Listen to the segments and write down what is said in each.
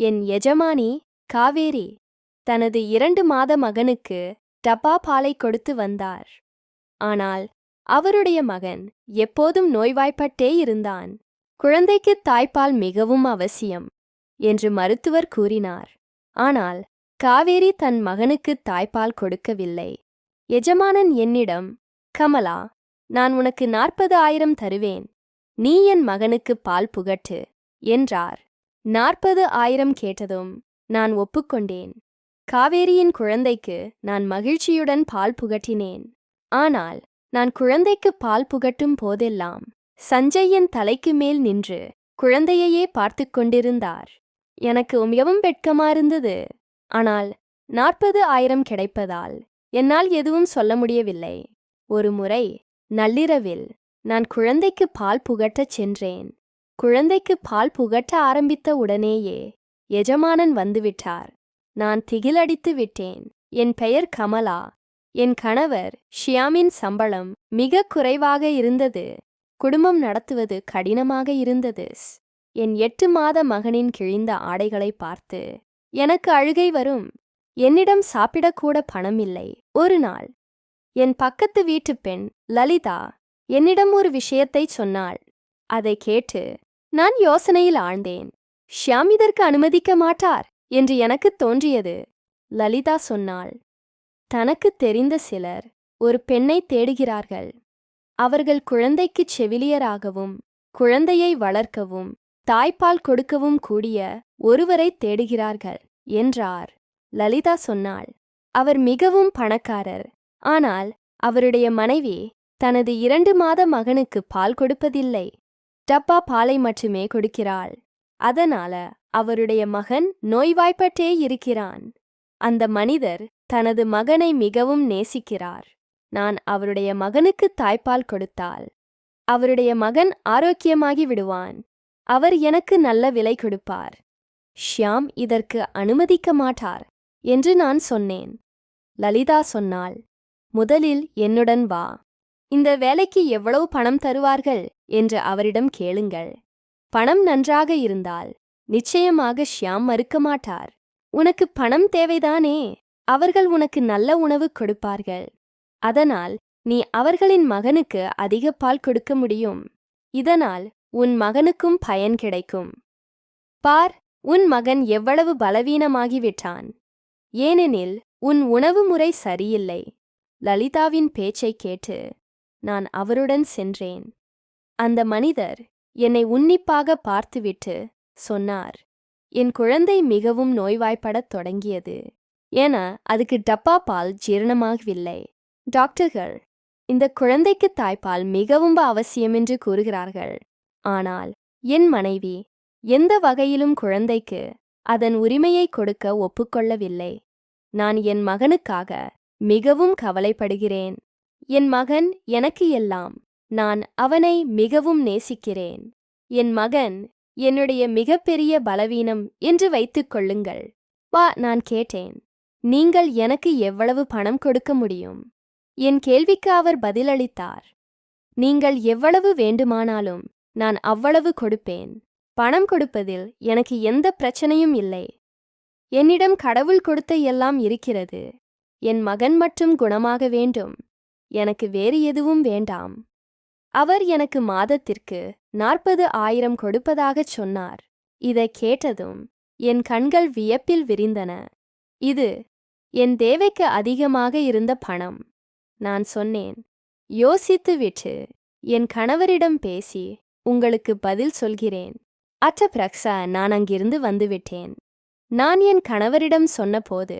என் எஜமானி காவேரி தனது இரண்டு மாத மகனுக்கு டப்பா பாலை கொடுத்து வந்தார். ஆனால் அவருடைய மகன் எப்போதும் நோய்வாய்ப்பட்டே இருந்தான். குழந்தைக்கு தாய்ப்பால் மிகவும் அவசியம் என்று மருத்துவர் கூறினார். ஆனால் காவேரி தன் மகனுக்கு தாய்ப்பால் கொடுக்கவில்லை. எஜமானன் என்னிடம் கமலா நான் உனக்கு நாற்பது ஆயிரம் தருவேன். நீ என் மகனுக்கு பால் புகட்டு என்றார். நாற்பது ஆயிரம் கேட்டதும் நான் ஒப்புக்கொண்டேன். காவேரியின் குழந்தைக்கு நான் மகிழ்ச்சியுடன் பால் புகட்டினேன். ஆனால் நான் குழந்தைக்கு பால் புகட்டும் போதெல்லாம் சஞ்சய்யன் தலைக்கு மேல் நின்று குழந்தையையே பார்த்து கொண்டிருந்தார். எனக்கு மிகவும் வெட்கமாயிருந்தது ஆனால் நாற்பது ஆயிரம் கிடைப்பதால் என்னால் எதுவும் சொல்ல முடியவில்லை. ஒரு முறை நள்ளிரவில் நான் குழந்தைக்கு பால் புகட்டச் சென்றேன். குழந்தைக்கு பால் புகட்ட ஆரம்பித்த உடனேயே எஜமானன் வந்துவிட்டார். நான் திகிலடித்து விட்டேன். என் பெயர் கமலா. என் கணவர் ஷியாமின் சம்பளம் மிக குறைவாக இருந்தது. குடும்பம் நடத்துவது கடினமாக இருந்தது. என் எட்டு மாத மகனின் கிழிந்த ஆடைகளை பார்த்து எனக்கு அழுகை வரும். என்னிடம் சாப்பிடக்கூட பணம் இல்லை ஒரு நாள். என் பக்கத்து வீட்டுப் பெண் லலிதா என்னிடம் ஒரு விஷயத்தை சொன்னாள். அதை கேட்டு நான் யோசனையில் ஆழ்ந்தேன். ஷியாம் இதற்கு அனுமதிக்க மாட்டார் என்று எனக்கு தோன்றியது. லலிதா சொன்னாள் தனக்கு தெரிந்த சிலர் ஒரு பெண்ணை தேடுகிறார்கள். அவர்கள் குழந்தைக்குச் செவிலியராகவும் குழந்தையை வளர்க்கவும் தாய்ப்பால் கொடுக்கவும் கூடிய ஒருவரை தேடுகிறார்கள் என்றார். லலிதா சொன்னாள் அவர் மிகவும் பணக்காரர். ஆனால் அவருடைய மனைவி தனது இரண்டு மாத மகனுக்கு பால் கொடுப்பதில்லை. டப்பா பாலை மட்டுமே கொடுக்கிறாள். அதனால அவருடைய மகன் நோய்வாய்ப்பட்டே இருக்கிறான். அந்த மனிதர் தனது மகனை மிகவும் நேசிக்கிறார். நான் அவருடைய மகனுக்கு தாய்ப்பால் கொடுத்தால் அவருடைய மகன் ஆரோக்கியமாகி விடுவான். அவர் எனக்கு நல்ல விலை கொடுப்பார். ஷியாம் இதற்கு அனுமதிக்க மாட்டார் என்று நான் சொன்னேன். லலிதா சொன்னாள் முதலில் என்னுடன் வா. இந்த வேலைக்கு எவ்வளவு பணம் தருவார்கள் என்று அவரிடம் கேளுங்கள். பணம் நன்றாக இருந்தால் நிச்சயமாக ஷியாம் மறுக்க மாட்டார். உனக்கு பணம் தேவைதானே? அவர்கள் உனக்கு நல்ல உணவு கொடுப்பார்கள். அதனால் நீ அவர்களின் மகனுக்கு அதிக பால் கொடுக்க முடியும். இதனால் உன் மகனுக்கும் பயன் கிடைக்கும். பார் உன் மகன் எவ்வளவு பலவீனமாகிவிட்டான். ஏனெனில் உன் உணவு முறை சரியில்லை. லலிதாவின் பேச்சைக் கேட்டு நான் அவருடன் சென்றேன். அந்த மனிதர் என்னை உன்னிப்பாக பார்த்துவிட்டு சொன்னார் என் குழந்தை மிகவும் நோய்வாய்ப்படத் தொடங்கியது. என அதுக்கு டப்பா பால் ஜீரணமாகவில்லை. டாக்டர்கள் இந்த குழந்தைக்கு தாய்ப்பால் மிகவும் அவசியம் என்று கூறுகிறார்கள். ஆனால் என் மனைவி எந்த வகையிலும் குழந்தைக்கு அதன் உரிமையை கொடுக்க ஒப்புக்கொள்ளவில்லை. நான் என் மகனுக்காக மிகவும் கவலைப்படுகிறேன். என் மகன் எனக்கு எல்லாம். நான் அவனை மிகவும் நேசிக்கிறேன். என் மகன் என்னுடைய மிகப்பெரிய பலவீனம் என்று வைத்துக் கொள்ளுங்கள். வா நான் கேட்டேன். நீங்கள் எனக்கு எவ்வளவு பணம் கொடுக்க முடியும்? என் கேள்விக்கு அவர் பதிலளித்தார். நீங்கள் எவ்வளவு வேண்டுமானாலும் நான் அவ்வளவு கொடுப்பேன். பணம் கொடுப்பதில் எனக்கு எந்த பிரச்சனையும் இல்லை. என்னிடம் கடவுள் கொடுத்த எல்லாம் இருக்கிறது. என் மகன் மட்டும் குணமாக வேண்டும். எனக்கு வேறு எதுவும் வேண்டாம். அவர் எனக்கு மாதத்திற்கு நாற்பது ஆயிரம் கொடுப்பதாகச் சொன்னார். இதை கேட்டதும் என் கண்கள் வியப்பில் விரிந்தன. இது என் தேவைக்கு அதிகமாக இருந்த பணம். நான் சொன்னேன் யோசித்து விட்டு என் கணவரிடம் பேசி உங்களுக்கு பதில் சொல்கிறேன். அற்ற பிரக்ஸா நான் அங்கிருந்து வந்துவிட்டேன் நான் என் கணவரிடம் சொன்னபோது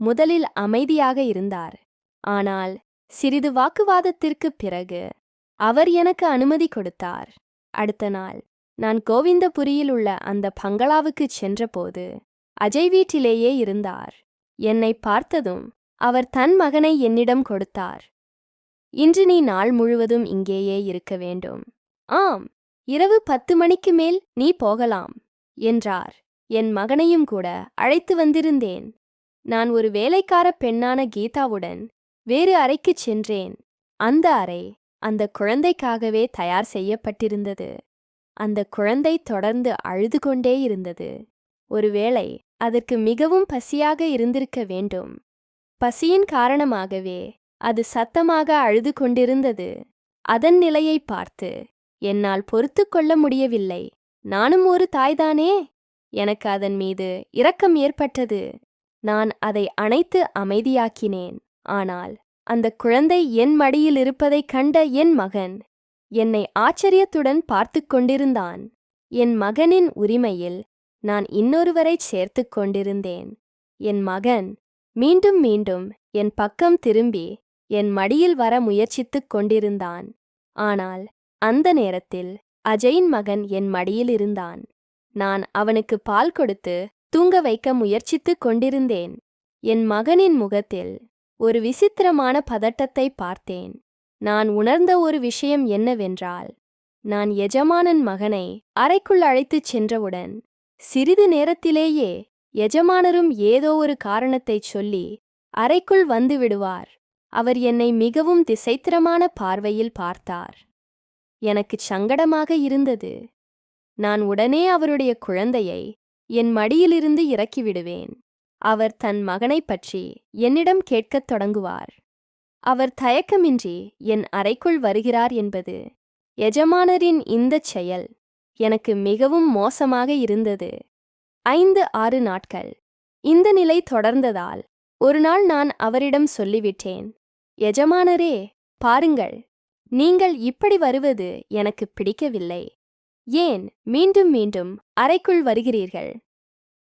முதலில் அமைதியாக இருந்தார். ஆனால் சிறிது வாக்குவாதத்திற்குப் பிறகு அவர் எனக்கு அனுமதி கொடுத்தார். அடுத்த நாள் நான் கோவிந்தபுரியில் உள்ள அந்த பங்களாவுக்குச் சென்றபோது அஜய் வீட்டிலேயே இருந்தார். என்னை பார்த்ததும் அவர் தன் மகனை என்னிடம் கொடுத்தார். இன்று நீ நாள் முழுவதும் இங்கேயே இருக்க வேண்டும். ஆம் இரவு பத்து மணிக்கு மேல் நீ போகலாம் என்றார். என் மகனையும் கூட அழைத்து வந்திருந்தேன். நான் ஒரு வேலைக்கார பெண்ணான கீதாவுடன் வேறு அறைக்குச் சென்றேன். அந்த அறை அந்த குழந்தைக்காகவே தயார் செய்யப்பட்டிருந்தது. அந்த குழந்தை தொடர்ந்து அழுது கொண்டே இருந்தது. ஒருவேளை அதற்கு மிகவும் பசியாக இருந்திருக்க வேண்டும். பசியின் காரணமாகவே அது சத்தமாக அழுது கொண்டிருந்தது. அதன் நிலையை பார்த்து என்னால் பொறுத்து கொள்ள முடியவில்லை. நானும் ஒரு தாய்தானே? எனக்கு அதன் மீது இரக்கம் ஏற்பட்டது. நான் அதை அணைத்து அமைதியாக்கினேன். ஆனால் அந்த குழந்தை என் மடியில் இருப்பதைக் கண்ட என் மகன் என்னை ஆச்சரியத்துடன் பார்த்து கொண்டிருந்தான். என் மகனின் உரிமையில் நான் இன்னொருவரைச் சேர்த்து கொண்டிருந்தேன். என் மகன் மீண்டும் மீண்டும் என் பக்கம் திரும்பி என் மடியில் வர முயற்சித்துக் கொண்டிருந்தான். ஆனால் அந்த நேரத்தில் அஜயின் மகன் என் மடியில் இருந்தான். நான் அவனுக்கு பால் கொடுத்து தூங்க வைக்க முயற்சித்துக் கொண்டிருந்தேன். என் மகனின் முகத்தில் ஒரு விசித்திரமான பதட்டத்தை பார்த்தேன். நான் உணர்ந்த ஒரு விஷயம் என்னவென்றால் நான் எஜமானன் மகனை அறைக்குள் அழைத்துச் சென்றவுடன் சிறிது நேரத்திலேயே எஜமானரும் ஏதோ ஒரு காரணத்தைச் சொல்லி அறைக்குள் வந்து விடுவார். அவர் என்னை மிகவும் திசைத்திரமான பார்வையில் பார்த்தார். எனக்குச் சங்கடமாக இருந்தது. நான் உடனே அவருடைய குழந்தையை என் மடியிலிருந்து இறக்கிவிடுவேன். அவர் தன் மகனைப் பற்றி என்னிடம் கேட்கத் தொடங்குவார். அவர் தயக்கமின்றி என் அறைக்குள் வருகிறார் என்பது எஜமானரின் இந்தச் செயல் எனக்கு மிகவும் மோசமாக இருந்தது. ஐந்து ஆறு நாட்கள். இந்த நிலை தொடர்ந்ததால் ஒரு நாள் நான் அவரிடம் சொல்லிவிட்டேன் எஜமானரே பாருங்கள் நீங்கள் இப்படி வருவது எனக்கு பிடிக்கவில்லை. ஏன் மீண்டும் மீண்டும் அறைக்குள் வருகிறீர்கள்?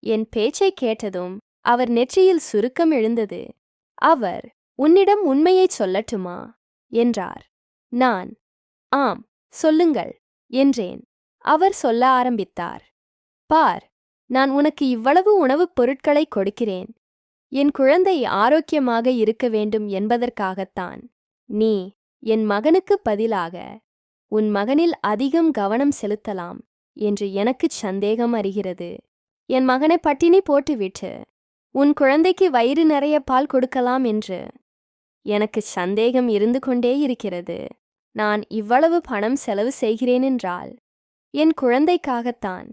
என் பேச்சைக் கேட்டதும் அவர் நெற்றியில் சுருக்கம் எழுந்தது. அவர் உன்னிடம் உண்மையைச் சொல்லட்டுமா? என்றார். நான். ஆம் சொல்லுங்கள் என்றேன். அவர் சொல்ல ஆரம்பித்தார். பார் நான் உனக்கு இவ்வளவு உணவுப் பொருட்களை கொடுக்கிறேன். என் குழந்தை ஆரோக்கியமாக இருக்க வேண்டும் என்பதற்காகத்தான். நீ என் மகனுக்குப் பதிலாக உன் மகனில் அதிகம் கவனம் செலுத்தலாம் என்று எனக்குச் சந்தேகம் அறிகிறது. என் மகனை பட்டினி போட்டுவிட்டு உன் குழந்தைக்கு வயிறு நிறைய பால் கொடுக்கலாம் என்று. எனக்கு சந்தேகம் இருந்து கொண்டே இருக்கிறது. நான் இவ்வளவு பணம் செலவு செய்கிறேன் என்றால் என் குழந்தைக்காகத்தான்.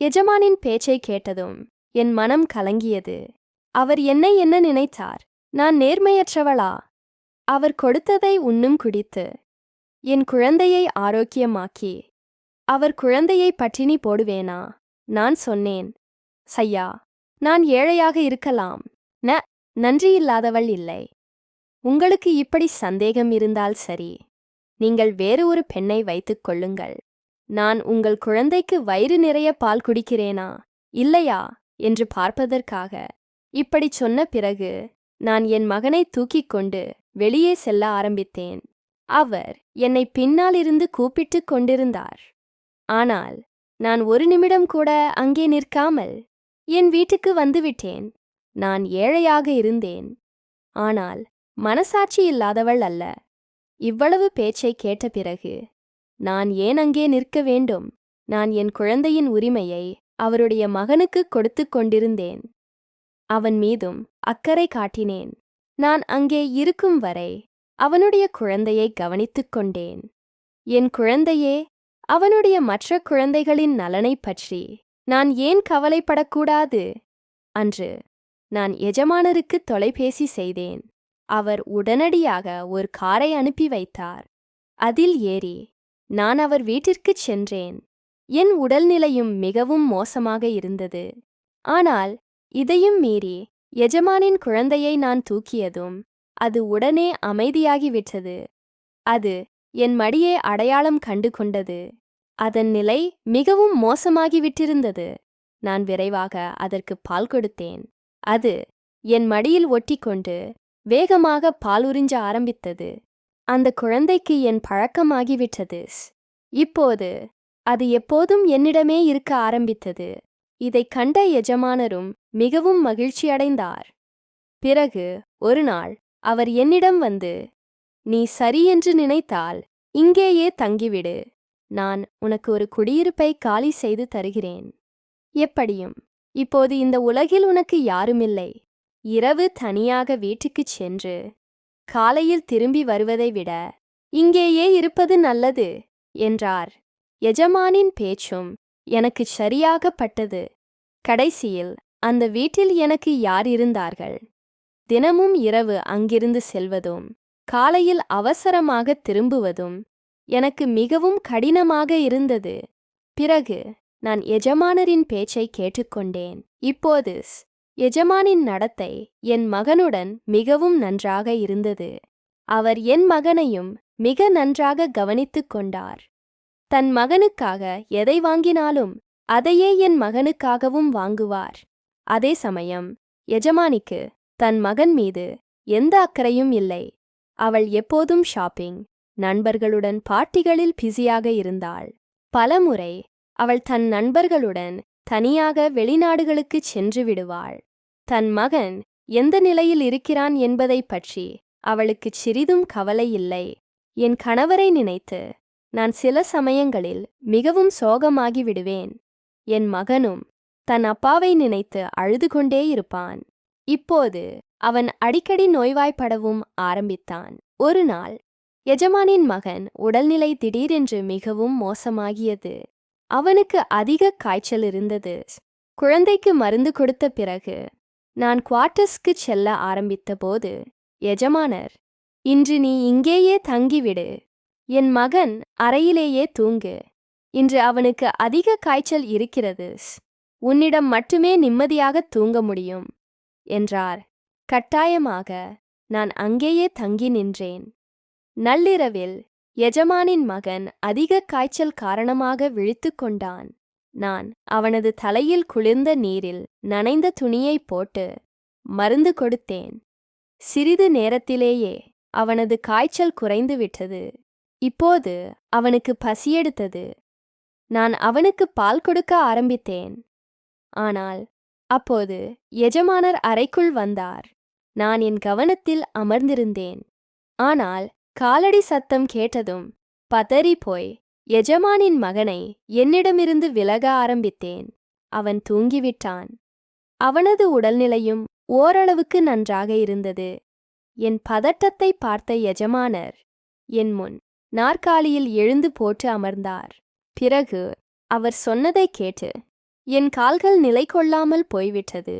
எஜமானின் பேச்சை கேட்டதும் என் மனம் கலங்கியது. அவர் என்னை என்ன நினைத்தார்? நான் நேர்மையற்றவளா? அவர் கொடுத்ததை உண்ணும் குடித்து என் குழந்தையை ஆரோக்கியமாக்கி. அவர் குழந்தையை பட்டினி போடுவேனா? நான் சொன்னேன். சையா நான் ஏழையாக இருக்கலாம். ந நன்றியில்லாதவள் இல்லை. உங்களுக்கு இப்படி சந்தேகம் இருந்தால் சரி. நீங்கள் வேறு ஒரு பெண்ணை வைத்துக் கொள்ளுங்கள். நான் உங்கள் குழந்தைக்கு வயிறு நிறைய பால் குடிக்கிறேனா? இல்லையா? என்று பார்ப்பதற்காக. இப்படிச் சொன்ன பிறகு நான் என் மகனை தூக்கிக் கொண்டு வெளியே செல்ல ஆரம்பித்தேன். அவர் என்னை பின்னாலிருந்து கூப்பிட்டுக் கொண்டிருந்தார். ஆனால் நான் ஒரு நிமிடம் கூட அங்கே நிற்காமல் என் வீட்டுக்கு வந்துவிட்டேன். நான் ஏழையாக இருந்தேன். ஆனால் மனசாட்சி இல்லாதவள் அல்ல. இவ்வளவு பேச்சைக் கேட்ட பிறகு நான் ஏன் அங்கே நிற்க வேண்டும்? நான் என் குழந்தையின் உரிமையை அவருடைய மகனுக்கு கொடுத்து கொண்டிருந்தேன். அவன் மீதும் அக்கறை காட்டினேன். நான் அங்கே இருக்கும் வரை அவனுடைய குழந்தையை கவனித்துக் கொண்டேன். என் குழந்தையே அவனுடைய மற்ற குழந்தைகளின் நலனைப் பற்றி நான் ஏன் கவலைப்படக்கூடாது? அன்று நான் எஜமானருக்கு தொலைபேசி செய்தேன். அவர் உடனடியாக ஒரு காரை அனுப்பி வைத்தார். அதில் ஏறி நான் அவர் வீட்டிற்குச் சென்றேன். என் உடல்நிலையும் மிகவும் மோசமாக இருந்தது. ஆனால் இதையும் மீறி எஜமானின் குழந்தையை நான் தூக்கியதும் அது உடனே அமைதியாகிவிட்டது. அது என் மடியை அடையாளம் கண்டு கொண்டது அதன் நிலை மிகவும் மோசமாகிவிட்டிருந்தது. நான் விரைவாக அதற்கு பால் கொடுத்தேன். அது என் மடியில் ஒட்டிக்கொண்டு வேகமாக பால் உறிஞ்ச ஆரம்பித்தது. அந்த குழந்தைக்கு என் பழக்கமாகிவிட்டது இப்போது அது எப்போதும் என்னிடமே இருக்க ஆரம்பித்தது. இதைக் கண்ட எஜமானரும் மிகவும் மகிழ்ச்சியடைந்தார் பிறகு ஒரு நாள் அவர் என்னிடம் வந்து நீ சரியென்று நினைத்தால் இங்கேயே தங்கிவிடு. நான் உனக்கு ஒரு குடியிருப்பை காலி செய்து தருகிறேன். எப்படியும்? இப்போது இந்த உலகில் உனக்கு யாருமில்லை. இரவு தனியாக வீட்டுக்குச் சென்று காலையில் திரும்பி வருவதை விட இங்கேயே இருப்பது நல்லது என்றார். எஜமானின் பேச்சும் எனக்கு சரியாகப்பட்டது. கடைசியில் அந்த வீட்டில் எனக்கு யார் இருந்தார்கள்? தினமும் இரவு அங்கிருந்து செல்வதும் காலையில் அவசரமாக திரும்புவதும் எனக்கு மிகவும் கடினமாக இருந்தது. பிறகு நான் எஜமானரின் பேச்சை கேட்டுக்கொண்டேன். இப்போது ஸ்- எஜமானின் நடத்தை என் மகனுடன் மிகவும் நன்றாக இருந்தது. அவர் என் மகனையும் மிக நன்றாக கவனித்துக் கொண்டார். தன் மகனுக்காக எதை வாங்கினாலும் அதையே என் மகனுக்காகவும் வாங்குவார். அதே சமயம் எஜமானிக்கு தன் மகன் மீது எந்த அக்கறையும் இல்லை. அவள் எப்போதும் ஷாப்பிங் நண்பர்களுடன் பார்ட்டிகளில் பிஸியாக இருந்தாள். பலமுறை அவள் தன் நண்பர்களுடன் தனியாக வெளிநாடுகளுக்குச் சென்று விடுவாள். தன் மகன் எந்த நிலையில் இருக்கிறான் என்பதைப் பற்றி அவளுக்குச் சிறிதும் கவலை இல்லை. என் கணவரை நினைத்து நான் சில சமயங்களில் மிகவும் சோகமாகி விடுவேன். என் மகனும் தன் அப்பாவை நினைத்து அழுது கொண்டே இருப்பான். இப்போது அவன் அடிக்கடி நோய்வாய்ப்படவும் ஆரம்பித்தான். ஒரு நாள் எஜமானின் மகன் உடல்நிலை திடீரென்று மிகவும் மோசமாகியது. அவனுக்கு அதிக காய்ச்சல் இருந்தது. குழந்தைக்கு மருந்து கொடுத்த பிறகு நான் குவார்ட்டர்ஸ்க்கு செல்ல ஆரம்பித்தபோது எஜமானர் இன்று நீ இங்கேயே தங்கிவிடு. என் மகன் அறையிலேயே தூங்கு. இன்று அவனுக்கு அதிக காய்ச்சல் இருக்கிறது. உன்னிடம் மட்டுமே நிம்மதியாக தூங்க முடியும் என்றார். கட்டாயமாக நான் அங்கேயே தங்கி நின்றேன். நள்ளிரவில் எஜமானின் மகன் அதிக காய்ச்சல் காரணமாக விழித்து கொண்டான். நான் அவனது தலையில் குளிர்ந்த நீரில் நனைந்த துணியை போட்டு மருந்து கொடுத்தேன். சிறிது நேரத்திலேயே அவனது காய்ச்சல் குறைந்து விட்டது. இப்போது அவனுக்கு பசியெடுத்தது நான் அவனுக்கு பால் கொடுக்க ஆரம்பித்தேன். ஆனால் அப்போது எஜமானர் அறைக்குள் வந்தார். நான் என் கவனத்தில் அமர்ந்திருந்தேன். ஆனால் காலடி சத்தம் கேட்டதும் பதறி போய் எஜமானின் மகனை என்னிடமிருந்து விலக ஆரம்பித்தேன். அவன் தூங்கிவிட்டான். அவனது உடல்நிலையும் ஓரளவுக்கு நன்றாக இருந்தது. என் பதட்டத்தை பார்த்த எஜமானர் என் முன் நாற்காலியில் எழுந்து போட்டு அமர்ந்தார். பிறகு அவர் சொன்னதை கேட்டு என் கால்கள் நிலை கொள்ளாமல் போய்விட்டது.